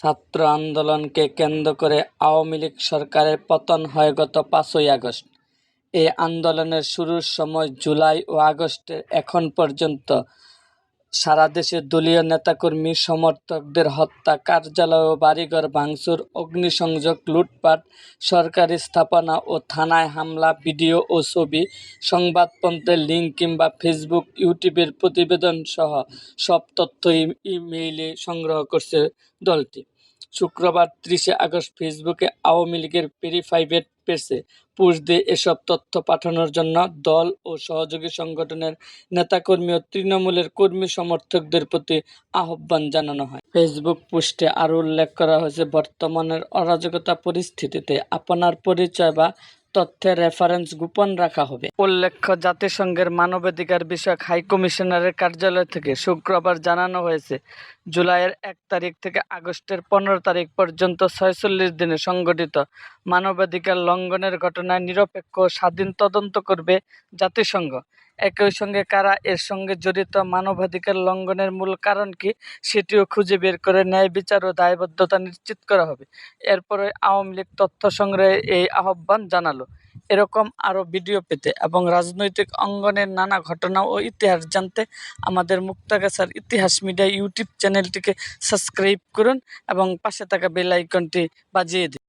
ছাত্র আন্দোলনকে কেন্দ্র করে আওয়ামী লীগ সরকারের পতন হয় গত পাঁচই আগস্ট। এ আন্দোলনের শুরুর সময় জুলাই ও আগস্টের এখন পর্যন্ত সারা দেশে দলীয় নেতাকর্মী, সমর্থকদের হত্যা, কার্যালয় ও বাড়িঘর ভাঙচুর, অগ্নিসংযোগ, লুটপাট, সরকারি স্থাপনা ও থানায় হামলা, ভিডিও ও ছবি, সংবাদপত্রের লিঙ্ক কিংবা ফেসবুক, ইউটিউবের প্রতিবেদন সহ সব তথ্য ইমেইলে সংগ্রহ করছে দলটি। শুক্রবার ত্রিশে আগস্ট ফেসবুকে আওয়ামী লীগের ভেরিফাইভেড পেজে পোস্ট দিয়ে এসব তথ্য পাঠানোর জন্য দল ও সহযোগী সংগঠনের নেতাকর্মী ও তৃণমূলের কর্মী সমর্থকদের প্রতি আহ্বান জানানো হয়। ফেসবুক পোস্টে আরও উল্লেখ করা হয়েছে, বর্তমানের অরাজকতা পরিস্থিতিতে আপনার পরিচয় বা তথ্যের রেফারেন্স গোপন রাখা হবে। উল্লেখ্য, জাতিসংঘের মানবাধিকার বিষয়ক হাই কমিশনারের কার্যালয় থেকে শুক্রবার জানানো হয়েছে, জুলাইয়ের এক তারিখ থেকে আগস্টের পনেরো তারিখ পর্যন্ত ছয়চল্লিশ দিনে সংগঠিত মানবাধিকার লঙ্ঘনের ঘটনায় নিরপেক্ষ স্বাধীন তদন্ত করবে জাতিসংঘ। একই সঙ্গে কারা এর সঙ্গে জড়িত মানবাধিকার লঙ্ঘনের মূল কারণ কি সেটিও খুঁজে বের করে ন্যায় বিচার ও দায়বদ্ধতা নিশ্চিত করা হবে। এরপরে আওয়ামী লীগ তথ্য সংগ্রহে এই আহ্বান জানালো। এরকম আরও ভিডিও পেতে এবং রাজনৈতিক অঙ্গনের নানা ঘটনা ও ইতিহাস জানতে আমাদের মুক্তাগাছার ইতিহাস মিডিয়া ইউটিউব চ্যানেলটিকে সাবস্ক্রাইব করুন এবং পাশে থাকা বেল আইকনটি বাজিয়ে দিন।